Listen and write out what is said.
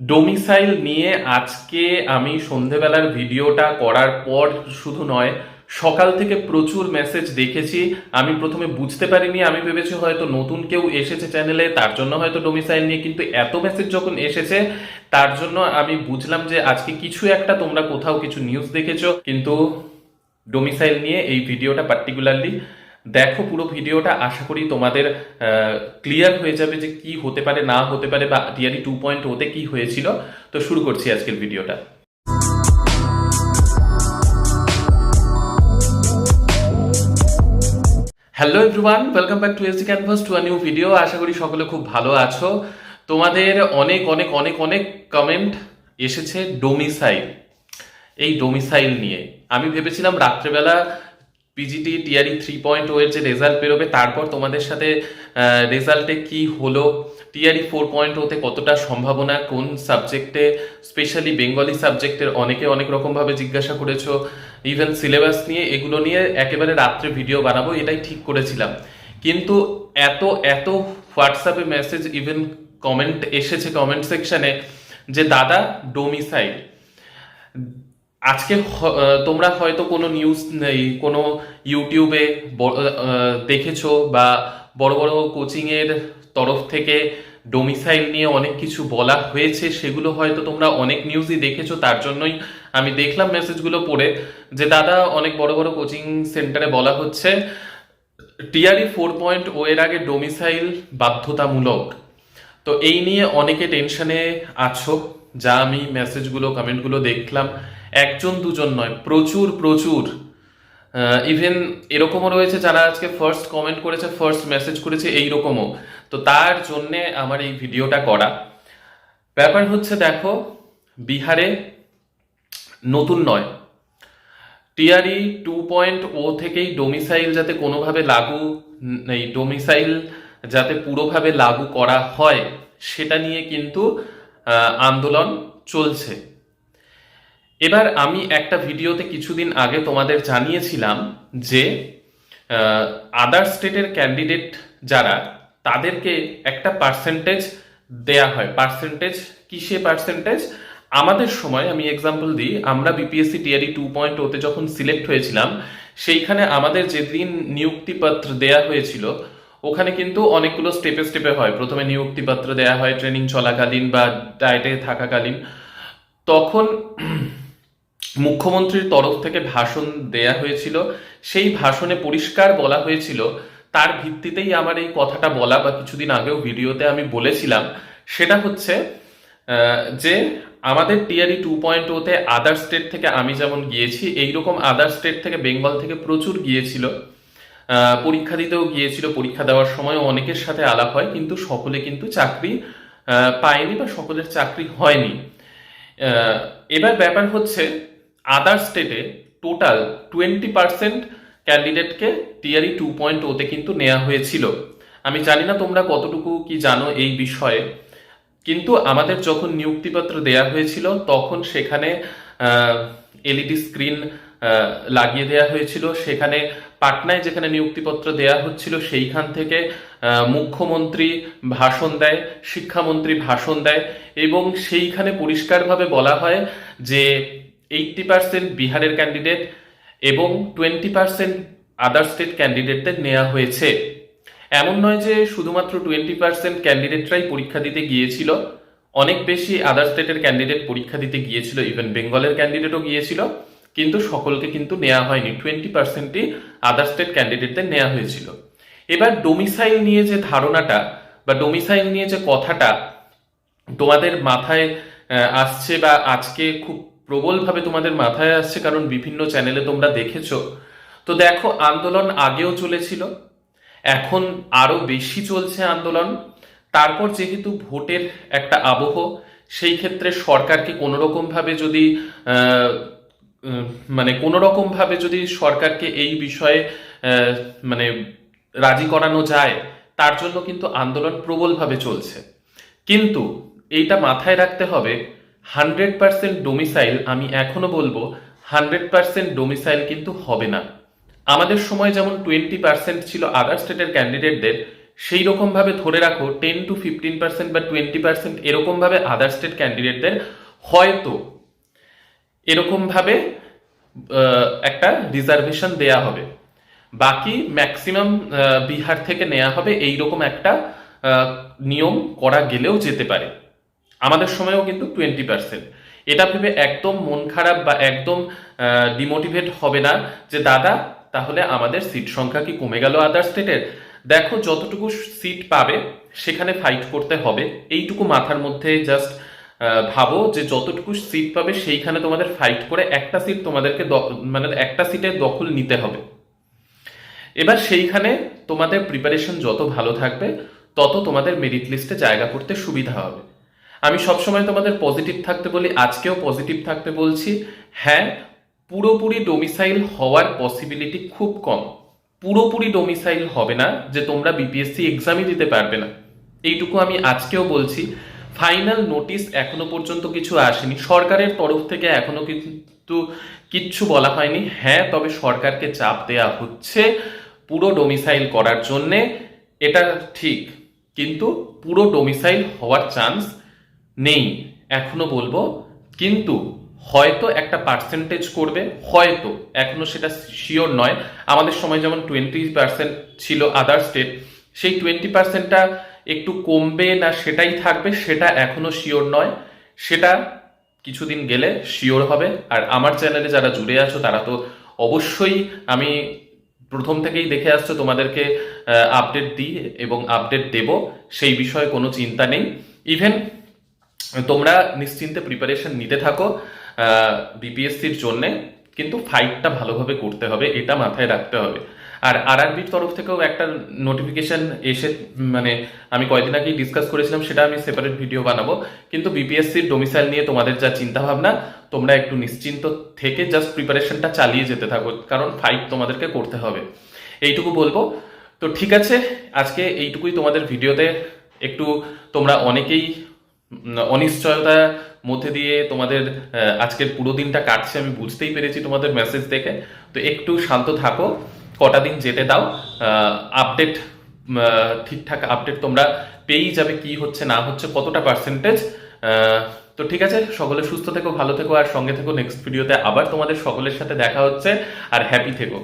Domicile নিয়ে আজকে আমি সন্ধেবেলার ভিডিওটা করার পর শুধু নয়, সকাল থেকে প্রচুর মেসেজ দেখেছি। আমি প্রথমে বুঝতে পারিনি, আমি ভেবেছি হয়তো নতুন কেউ এসেছে চ্যানেলে তার জন্য হয়তো ডোমিসাইল নিয়ে কিন্তু এত মেসেজ যখন এসেছে, তার জন্য আমি বুঝলাম যে আজকে কিছু একটা তোমরা কোথাও কিছু নিউজ দেখেছ, কিন্তু ডোমিসাইল নিয়ে এই ভিডিওটা পার্টিকুলারলি দেখো পুরো ভিডিওটা, আশা করি তোমাদের ক্লিয়ার হয়ে যাবে যে কি হতে পারে, না হতে পারে, বা টিআরই টু পয়েন্ট ওতে কি হয়েছিল। তো শুরু করছি আজকের ভিডিওটা। Hello everyone welcome back to SD canvas to new video আশা করি সকলে খুব ভালো আছো। তোমাদের অনেক অনেক অনেক অনেক কমেন্ট এসেছে ডোমিসাইল এই ডোমিসাইল নিয়ে। আমি ভেবেছিলাম রাত্রেবেলা পিজিটি টিআরই থ্রি পয়েন্ট ওয়ের যে রেজাল্ট বেরোবে, তারপর তোমাদের সাথে রেজাল্টে কি হলো টিআরই ফোর পয়েন্ট ওতে কতটা সম্ভাবনা, কোন সাবজেক্টে স্পেশালি বেঙ্গলি সাবজেক্টের অনেকে অনেক রকমভাবে জিজ্ঞাসা করেছ ইভেন সিলেবাস নিয়ে, এগুলো নিয়ে একেবারে রাত্রে ভিডিও বানাবো, এটাই ঠিক করেছিলাম। কিন্তু এত এত হোয়াটসঅ্যাপে মেসেজ ইভেন কমেন্ট এসেছে কমেন্ট সেকশানে যে দাদা ডোমিসাইল আজকে তোমরা হয়তো কোনো নিউজ নেই, কোনো ইউটিউবে দেখেছ বা বড় বড় কোচিংয়ের তরফ থেকে ডোমিসাইল নিয়ে অনেক কিছু বলা হয়েছে, সেগুলো হয়তো তোমরা অনেক নিউজই দেখেছ, তার জন্যই আমি দেখলাম মেসেজগুলো পড়ে যে দাদা অনেক বড় বড় কোচিং সেন্টারে বলা হচ্ছে, টিআরই ফোর পয়েন্ট ও এর আগে ডোমিসাইল বাধ্যতামূলক। তো এই নিয়ে অনেকে টেনশনে আছো, যা আমি মেসেজগুলো কমেন্টগুলো দেখলাম। একজন দুজন নয়, প্রচুর প্রচুর। ইভেন এরকমও রয়েছে যারা আজকে ফার্স্ট কমেন্ট করেছে ফার্স্ট মেসেজ করেছে, এইরকমও। তো তার জন্যে আমার এই ভিডিওটা করা। ব্যাপার হচ্ছে দেখো, বিহারে নতুন নয়। টিআরই টু পয়েন্ট ও থেকেই ডোমিসাইল যাতে কোনোভাবে লাগু, এই ডোমিসাইল যাতে পুরোভাবে লাগু করা হয়, সেটা নিয়ে কিন্তু আন্দোলন চলছে। এবার আমি একটা ভিডিওতে কিছুদিন আগে তোমাদের জানিয়েছিলাম যে আদার স্টেটের ক্যান্ডিডেট যারা, তাদেরকে একটা পার্সেন্টেজ দেয়া হয়। পার্সেন্টেজ কিসে পার্সেন্টেজ আমাদের সময়, আমি এক্সাম্পল দিই, আমরা বিপিএসসি টিআরই টু পয়েন্ট ওতে যখন সিলেক্ট হয়েছিলাম, সেইখানে আমাদের যেদিন নিযুক্তিপত্র দেয়া হয়েছিল, ওখানে কিন্তু অনেকগুলো স্টেপে স্টেপে হয়। প্রথমে নিযুক্তিপত্র দেয়া হয় ট্রেনিং চলাকালীন বা ডায়েটে থাকাকালীন। তখন মুখ্যমন্ত্রীর তরফ থেকে ভাষণ দেয়া হয়েছিল। সেই ভাষণে পরিষ্কার বলা হয়েছিল, তার ভিত্তিতেই আমার এই কথাটা বলা বা কিছুদিন আগেও ভিডিওতে আমি বলেছিলাম। সেটা হচ্ছে যে আমাদের টিআরই টু পয়েন্ট ওতে আদার স্টেট থেকে আমি যেমন গিয়েছি, এইরকম আদার স্টেট থেকে বেঙ্গল থেকে প্রচুর গিয়েছিল। পরীক্ষা দিতেও গিয়েছিল, পরীক্ষা দেওয়ার সময় অনেকের সাথে আলাপ হয়, কিন্তু সকলে কিন্তু চাকরি পায়নি বা সকলের চাকরি হয়নি। এবার ব্যাপার হচ্ছে আদার স্টেটে টোটাল টোয়েন্টি পার্সেন্ট ক্যান্ডিডেটকে টিআরই টু পয়েন্ট ওতে কিন্তু নেওয়া হয়েছিল। আমি জানি না তোমরা কতটুকু কি জানো এই বিষয়ে, কিন্তু আমাদের যখন নিযুক্তিপত্র দেয়া হয়েছিল, তখন সেখানে এলইডি স্ক্রিন লাগিয়ে দেয়া হয়েছিল। সেখানে পাটনায় যেখানে নিযুক্তিপত্র দেয়া হচ্ছিল, সেইখান থেকে মুখ্যমন্ত্রী ভাষণ দেয়, শিক্ষামন্ত্রী ভাষণ দেয় এবং সেইখানে পরিষ্কারভাবে বলা হয় যে এইটটি পার্সেন্ট বিহারের ক্যান্ডিডেট এবং টোয়েন্টি পার্সেন্ট আদার স্টেট ক্যান্ডিডেটদের নেওয়া হয়েছে। এমন নয় যে শুধুমাত্র টোয়েন্টি পার্সেন্ট ক্যান্ডিডেটরাই পরীক্ষা দিতে গিয়েছিল, অনেক বেশি আদার স্টেটের ক্যান্ডিডেট পরীক্ষা দিতে গিয়েছিল ইভেন বেঙ্গলের ক্যান্ডিডেটও গিয়েছিল, কিন্তু সকলকে কিন্তু নেওয়া হয়নি টোয়েন্টি পার্সেন্টই আদার স্টেট ক্যান্ডিডেটদের নেওয়া হয়েছিল। এবার ডোমিসাইল নিয়ে যে ধারণাটা বা ডোমিসাইল নিয়ে যে কথাটা তোমাদের মাথায় আসছে বা আজকে খুব প্রবলভাবে তোমাদের মাথায় আসছে, কারণ বিভিন্ন চ্যানেলে তোমরা দেখেছ। তো দেখো, আন্দোলন আগেও চলেছিল, এখন আরও বেশি চলছে আন্দোলন। তারপর যেহেতু ভোটের একটা আবহ, সেই ক্ষেত্রে সরকারকে কোনো রকম ভাবে যদি মানে কোনো রকম ভাবে যদি সরকারকে এই বিষয়ে মানে রাজি করানো যায়, তার জন্য কিন্তু আন্দোলন প্রবলভাবে চলছে। কিন্তু এইটা মাথায় রাখতে হবে হান্ড্রেড পার্সেন্ট ডোমিসাইল আমি এখনও বলব, হান্ড্রেড পার্সেন্ট ডোমিসাইল কিন্তু হবে না। আমাদের সময় যেমন টোয়েন্টি পার্সেন্ট ছিল আদার স্টেটের ক্যান্ডিডেটদের সেই রকমভাবে ধরে রাখো, টেন টু ফিফটিন পার্সেন্ট বা টোয়েন্টি পার্সেন্ট এরকমভাবে আদার স্টেট ক্যান্ডিডেটদের হয়তো এরকমভাবে একটা রিজার্ভেশন দেয়া হবে। বাকি ম্যাক্সিমাম বিহার থেকে নেওয়া হবে, এইরকম একটা নিয়ম করা গেলেও যেতে পারে। আমাদের সময়েও কিন্তু টোয়েন্টি পার্সেন্ট এটা ভেবে একদম মন খারাপ বা একদম ডিমোটিভেট হবে না যে, দাদা, তাহলে আমাদের সিট সংখ্যা কি কমে গেল আদার স্টেটের দেখো, যতটুকু সিট পাবে, সেখানে ফাইট করতে হবে। এইটুকু মাথার মধ্যে জাস্ট ভাবো যে, যতটুকু সিট পাবে, সেইখানে তোমাদের ফাইট করে একটা সিট তোমাদেরকে মানে একটা সিটের দখল নিতে হবে। এবার সেইখানে তোমাদের প্রিপারেশন যত ভালো থাকবে, তত তোমাদের মেরিট লিস্টে জায়গা করতে সুবিধা হবে। আমি সবসময় তোমাদের পজিটিভ থাকতে বলি, আজকেও পজিটিভ থাকতে বলছি। হ্যাঁ পুরোপুরি ডোমিসাইল হওয়ার পসিবিলিটি খুব কম। পুরোপুরি ডোমিসাইল হবে না যে তোমরা বিপিএসসি এক্সামই দিতে পারবে না। এইটুকু আমি আজকেও বলছি। ফাইনাল নোটিশ এখনও পর্যন্ত কিছু আসেনি। সরকারের তরফ থেকে এখনও কিন্তু কিচ্ছু বলা হয়নি। হ্যাঁ তবে সরকারকে চাপ দেয়া হচ্ছে পুরো ডোমিসাইল করার জন্যে। এটা ঠিক। কিন্তু পুরো ডোমিসাইল হওয়ার চান্স নেই, এখনও বলব। কিন্তু হয়তো একটা পার্সেন্টেজ করবে, হয়তো, এখনও সেটা শিওর নয়। আমাদের সময় যেমন টোয়েন্টি পার্সেন্ট ছিল আদার স্টেট সেই টোয়েন্টি পার্সেন্টটা একটু কমবে না সেটাই থাকবে, সেটা এখনও শিওর নয়। সেটা কিছুদিন গেলে শিওর হবে। আর আমার চ্যানেলে যারা জুড়ে আছো, তারা তো অবশ্যই আমি প্রথম থেকেই দেখে আসছো, তোমাদেরকে আপডেট দিই এবং আপডেট দেব। সেই বিষয়ে কোনো চিন্তা নেই। ইভেন তোমরা নিশ্চিন্তে প্রিপারেশন নিতে থাকো বিপিএসসির জন্যে, কিন্তু ফাইটটা ভালোভাবে করতে হবে, এটা মাথায় রাখতে হবে। আর আরআরবির তরফ থেকেও একটা নোটিফিকেশন এসে মানে আমি কয়েকদিন আগেই ডিসকাস করেছিলাম, সেটা আমি সেপারেট ভিডিও বানাবো। কিন্তু বিপিএসসির ডোমিসাইল নিয়ে তোমাদের যা চিন্তা ভাবনা তোমরা একটু নিশ্চিন্ত থেকে জাস্ট প্রিপারেশনটা চালিয়ে যেতে থাকো, কারণ ফাইট তোমাদেরকে করতে হবে। এইটুকু বলব। তো ঠিক আছে, আজকে এইটুকুই তোমাদের ভিডিওতে একটু তোমরা অনেকেই অনিশ্চয়তার মধ্যে দিয়ে তোমাদের আজকের পুরো দিনটা কাটছে, আমি বুঝতেই পেরেছি তোমাদের মেসেজ দেখে। তো একটু শান্ত থাকো, কটা দিন যেতে দাও আপডেট ঠিকঠাক আপডেট তোমরা পেয়েই যাবে, কি হচ্ছে, না হচ্ছে, কতটা পার্সেন্টেজ তো ঠিক আছে, সকলে সুস্থ থেকো, ভালো থেকো, আর সঙ্গে থেকো নেক্সট ভিডিওতে আবার তোমাদের সকলের সাথে দেখা হচ্ছে, আর হ্যাপি থেকো।